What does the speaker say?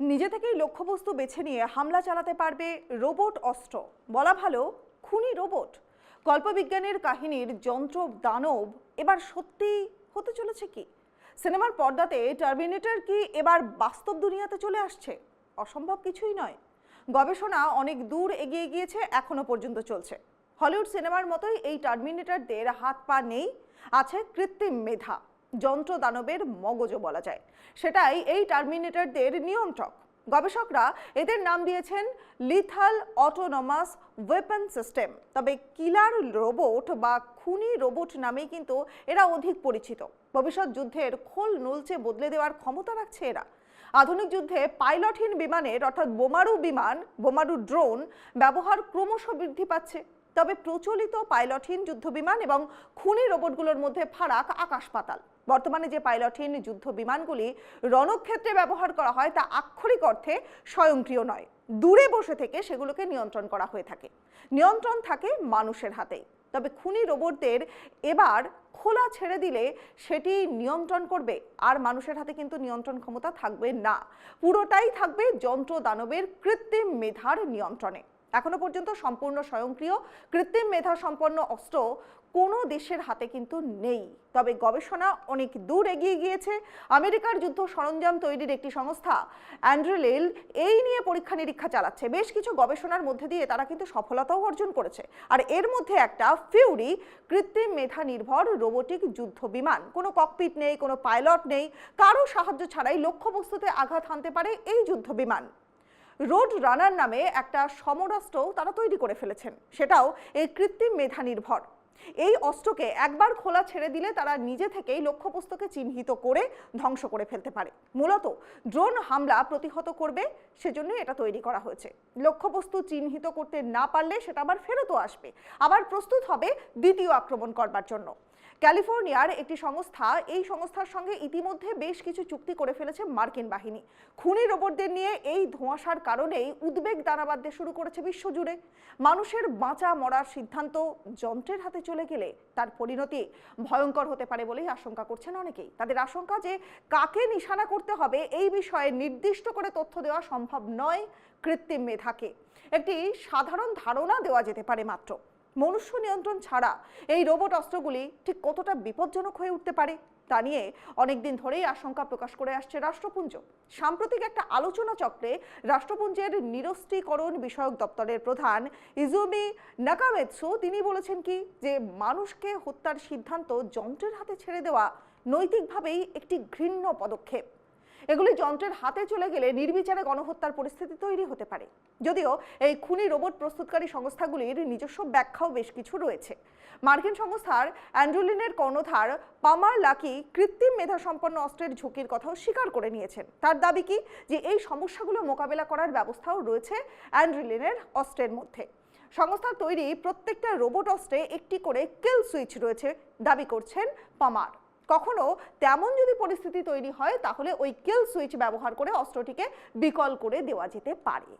নিজে থেকেই লক্ষ্যবস্তু বেছে নিয়ে হামলা চালাতে পারবে রোবট অস্ত্র। বলা ভালো, খুনি রোবট। কল্পবিজ্ঞানের কাহিনীর যন্ত্র দানব এবার সত্যি হতে চলেছে কি? সিনেমার পর্দাতে টার্মিনেটর কি এবার বাস্তব দুনিয়াতে চলে আসছে? অসম্ভব কিছুই নয়। গবেষণা অনেক দূর এগিয়ে গিয়েছে, এখনও পর্যন্ত চলছে। হলিউড সিনেমার মতোই এই টার্মিনেটরদের হাত পা নেই, আছে কৃত্রিম মেধা। যন্ত্র দানবের মগজও বলা যায়। সেটাই এই টার্মিনেটরদের নিয়ন্ত্রক গবেষকরা এদের নাম দিয়েছেন লিথাল অটোনমাস ওয়েপন সিস্টেম। তবে কিলার রোবট বা খুনি রোবট নামেই কিন্তু এরা অধিক পরিচিত। ভবিষ্যৎ যুদ্ধের খোল নলচে বদলে দেওয়ার ক্ষমতা রাখছে এরা। আধুনিক যুদ্ধে পাইলটহীন বিমানের অর্থাৎ বোমারু বিমান, বোমারু ড্রোন ব্যবহার ক্রমশ বৃদ্ধি পাচ্ছে। তবে প্রচলিত পাইলটহীন যুদ্ধ বিমান এবং খুনি রোবটগুলোর মধ্যে ফারাক আকাশ পাতাল। বর্তমানে যে পাইলটহীন যুদ্ধ বিমানগুলি রণক্ষেত্রে ব্যবহার করা হয় তা আক্ষরিক অর্থে স্বয়ংক্রিয় নয়। দূরে বসে থেকে সেগুলোকে নিয়ন্ত্রণ করা হয়ে থাকে। নিয়ন্ত্রণ থাকে মানুষের হাতেই। তবে খুনি রোবটদের এবার খোলা ছেড়ে দিলে সেটি নিয়ন্ত্রণ করবে, আর মানুষের হাতে কিন্তু নিয়ন্ত্রণ ক্ষমতা থাকবে না। পুরোটাই থাকবে যন্ত্র দানবের কৃত্রিম মেধার নিয়ন্ত্রণে। এখনও পর্যন্ত সম্পূর্ণ স্বয়ংক্রিয়, কৃত্রিম মেধা সম্পন্ন অস্ত্র কোনো দেশের হাতে কিন্তু নেই। তবে গবেষণা অনেক দূর এগিয়ে গিয়েছে। আমেরিকার যুদ্ধ সরঞ্জাম তৈরির একটি সংস্থা অ্যান্ড্রেলিল এই নিয়ে পরীক্ষা নিরীক্ষা চালাচ্ছে। বেশ কিছু গবেষণার মধ্যে দিয়ে তারা কিন্তু সফলতাও অর্জন করেছে। আর এর মধ্যে একটা, ফিউরি, কৃত্রিম মেধা নির্ভর রোবোটিক যুদ্ধ বিমান। কোনো ককপিট নেই, কোনো পাইলট নেই কারও সাহায্য ছাড়াই লক্ষ্যবস্তুতে আঘাত হানতে পারে এই যুদ্ধ বিমান। রোড রানার নামে একটা সমরাস্ত্র তারা তৈরি করে ফেলেছেন। সেটাও এই কৃত্রিম মেধা নির্ভর। এই অস্ত্রকে একবার খোলা ছেড়ে দিলে তারা নিজে থেকেই লক্ষ্যবস্তুকে চিহ্নিত করে ধ্বংস করে ফেলতে পারে। মূলত ড্রোন হামলা প্রতিহত করবে সেজন্য এটা তৈরি করা হয়েছে। লক্ষ্যবস্তু চিহ্নিত করতে না পারলে সেটা আবার ফেরতও আসবে। আবার প্রস্তুত হবে দ্বিতীয় আক্রমণ করবার জন্য। ক্যালিফোর্নিয়ার একটি সংস্থা, এই সংস্থার সঙ্গে ইতিমধ্যে বেশ কিছু চুক্তি করে ফেলেছে মার্কিন বাহিনী। খুনি রোবটদের নিয়ে এই ধোঁয়াশার কারণেই উদ্বেগ দানা বাঁধতে শুরু করেছে বিশ্বজুড়ে। মানুষের বাঁচা মরার সিদ্ধান্ত যন্ত্রের হাতে চলে গেলে তার পরিণতি ভয়ঙ্কর হতে পারে বলেই আশঙ্কা করছেন অনেকেই। তাদের আশঙ্কা যে কাকে নিশানা করতে হবে এই বিষয়ে নির্দিষ্ট করে তথ্য দেওয়া সম্ভব নয়, কৃত্রিম মেধাকে। একটি সাধারণ ধারণা দেওয়া যেতে পারে মাত্র। মনুষ্য নিয়ন্ত্রণ ছাড়া এই রোবট অস্ত্রগুলি ঠিক কতটা বিপজ্জনক হয়ে উঠতে পারে তা নিয়ে অনেকদিন ধরেই আশঙ্কা প্রকাশ করে আসছে রাষ্ট্রপুঞ্জ। সাম্প্রতিক একটা আলোচনা চক্রে রাষ্ট্রপুঞ্জের নিরস্ত্রীকরণ বিষয়ক দপ্তরের প্রধান ইজুমি নাকামেৎসু তিনি বলেছেন কি, যে মানুষকে হত্যার সিদ্ধান্ত যন্ত্রের হাতে ছেড়ে দেওয়া নৈতিকভাবেই একটি ঘৃণ্য পদক্ষেপ। এগুলি যন্ত্রের হাতে চলে গেলে নির্বিচারে গণহত্যার পরিস্থিতি তৈরি হতে পারে। যদিও এই খুনি রোবট প্রস্তুতকারী সংস্থাগুলির নিজস্ব ব্যাখ্যাও বেশ কিছু রয়েছে। মার্কিন সংস্থার অ্যান্ড্রুলিনের কর্ণধার পামার লাকি কৃত্রিম মেধা সম্পন্ন অস্ত্রের ঝুঁকির কথাও স্বীকার করে নিয়েছেন। তার দাবি কি? যে এই সমস্যাগুলো মোকাবেলা করার ব্যবস্থাও রয়েছে অ্যান্ড্রুলিনের অস্ত্রের মধ্যে। সংস্থার তৈরি প্রত্যেকটা রোবট অস্ত্রে একটি করে কিল সুইচ রয়েছে, দাবি করছেন পামার। কখনো তেমন যদি পরিস্থিতি তৈরি হয়, তাহলে ওই কিল সুইচ ব্যবহার করে অস্ত্রটিকে বিকল করে দেওয়া যেতে পারে।